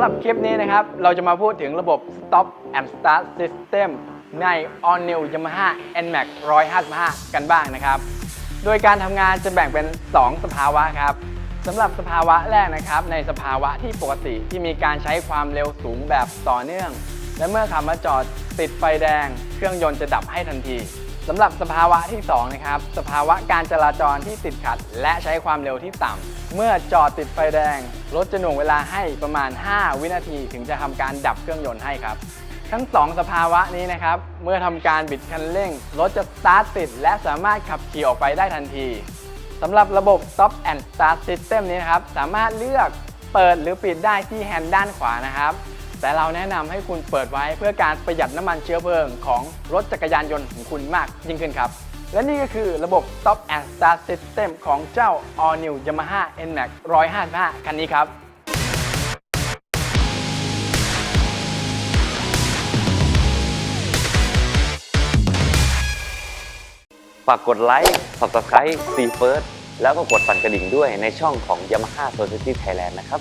ำหรับคลิปนี้นะครับ เราจะมาพูดถึงระบบ Stop and Start System ใน All New Yamaha NMAX 155 กันบ้างนะครับ โดยการทำงานจะแบ่งเป็น 2 สภาวะครับสำหรับสภาวะแรกนะครับ ในสภาวะที่ปกติที่มีการใช้ความเร็วสูงแบบต่อเนื่อง และเมื่อขับมาจอดติดไฟแดง เครื่องยนต์จะดับให้ทันที สำหรับสภาวะที่สองนะครับสภาวะการจราจรที่ติดขัด และใช้ความเร็วที่ต่ำเมื่อจอดติดไฟแดง รถจะหน่วงเวลาให้ประมาณ 5 วินาทีถึงจะทำการดับเครื่องยนต์ให้ครับ ทั้ง 2 สภาวะนี้นะครับ เมื่อทำการบิดคันเร่ง รถจะสตาร์ทติด และสามารถขับขี่ออกไปได้ทันทีสำหรับระบบ Stop and Start System นี้นะครับสามารถเลือกเปิดหรือปิดได้ที่แฮนด์ด้านขวานะครับ แต่เราแนะนำให้คุณเปิดไว้เพื่อการประหยัดน้ำมันเชื้อเพลิงของรถจักรยานยนต์ของคุณมากยิ่งขึ้นครับ และนี่ก็คือระบบ Stop and Start System ของเจ้า All New Yamaha NMAX 155 คันนี้ครับฝากกดไลค์ subscribe ซีเฟิร์สแล้วก็กดสั่นกระดิ่งด้วยในช่องของ Yamaha Society Thailand นะครับ